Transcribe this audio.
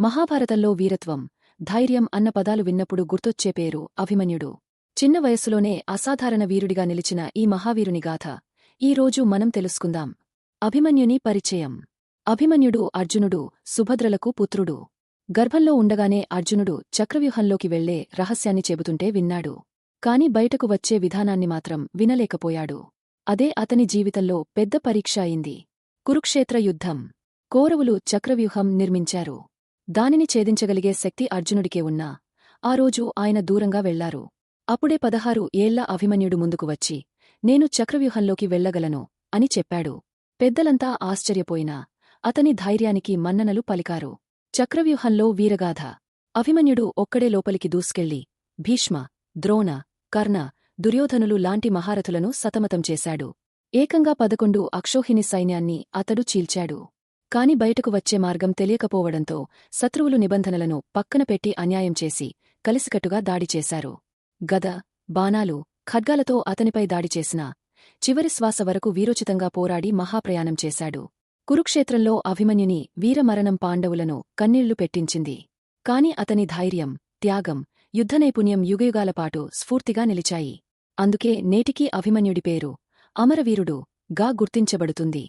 మహాభారతంలో వీరత్వం ధైర్యం అన్న పదాలు విన్నప్పుడు గుర్తొచ్చే పేరు అభిమన్యుడు. చిన్న వయస్సులోనే అసాధారణ వీరుడిగా నిలిచిన ఈ మహావీరుని గాథ ఈ రోజు మనం తెలుసుకుందాం. అభిమన్యుని పరిచయం. అభిమన్యుడు అర్జునుడు సుభద్రలకు పుత్రుడు. గర్భంలో ఉండగానే అర్జునుడు చక్రవ్యూహంలోకి వెళ్ళే రహస్యాన్ని చెబుతుంటే విన్నాడు. కాని బయటకు వచ్చే విధానాన్ని మాత్రం వినలేకపోయాడు. అదే అతని జీవితంలో పెద్ద పరీక్ష అయింది. కురుక్షేత్ర యుద్ధం. కౌరవులు చక్రవ్యూహం నిర్మించారు. దానిని ఛేదించగలిగే శక్తి అర్జునుడికే ఉన్నా. ఆ రోజు ఆయన దూరంగా వెళ్ళారు. అప్పుడే పదహారు ఏళ్ళ అభిమన్యుడు ముందుకు వచ్చి నేను చక్రవ్యూహంలోకి వెళ్ళగలను అని చెప్పాడు. పెద్దలంతా ఆశ్చర్యపోయినా అతని ధైర్యానికి మన్ననలు పలికారు. చక్రవ్యూహంలో వీరగాథ అభిమన్యుడు ఒక్కడే లోపలికి దూసుకెళ్ళి భీష్మ ద్రోణ కర్ణ దుర్యోధనులు లాంటి మహారథులను సతమతం చేశాడు. ఏకంగా పదకొండు అక్షోహిణి సైన్యాన్ని అతడు చీల్చాడు. కాని బయటకు వచ్చే మార్గం తెలియకపోవడంతో శత్రువులు నిబంధనలను పక్కన పెట్టి అన్యాయం చేసి కలిసికట్టుగా దాడి చేశారు. గద బాణాలు ఖడ్గాలతో అతనిపై దాడి చేసినా చివరి శ్వాస వరకు వీరోచితంగా పోరాడి మహాప్రయాణం చేశాడు. కురుక్షేత్రంలో అభిమన్యుని వీరమరణం పాండవులను కన్నీళ్ళు పెట్టించింది. కాని అతని ధైర్యం త్యాగం యుద్ధనైపుణ్యం యుగయుగాలపాటు స్ఫూర్తిగా నిలిచాయి. అందుకే నేటికీ అభిమన్యుడి పేరు అమరవీరుడు గా గుర్తించబడుతుంది.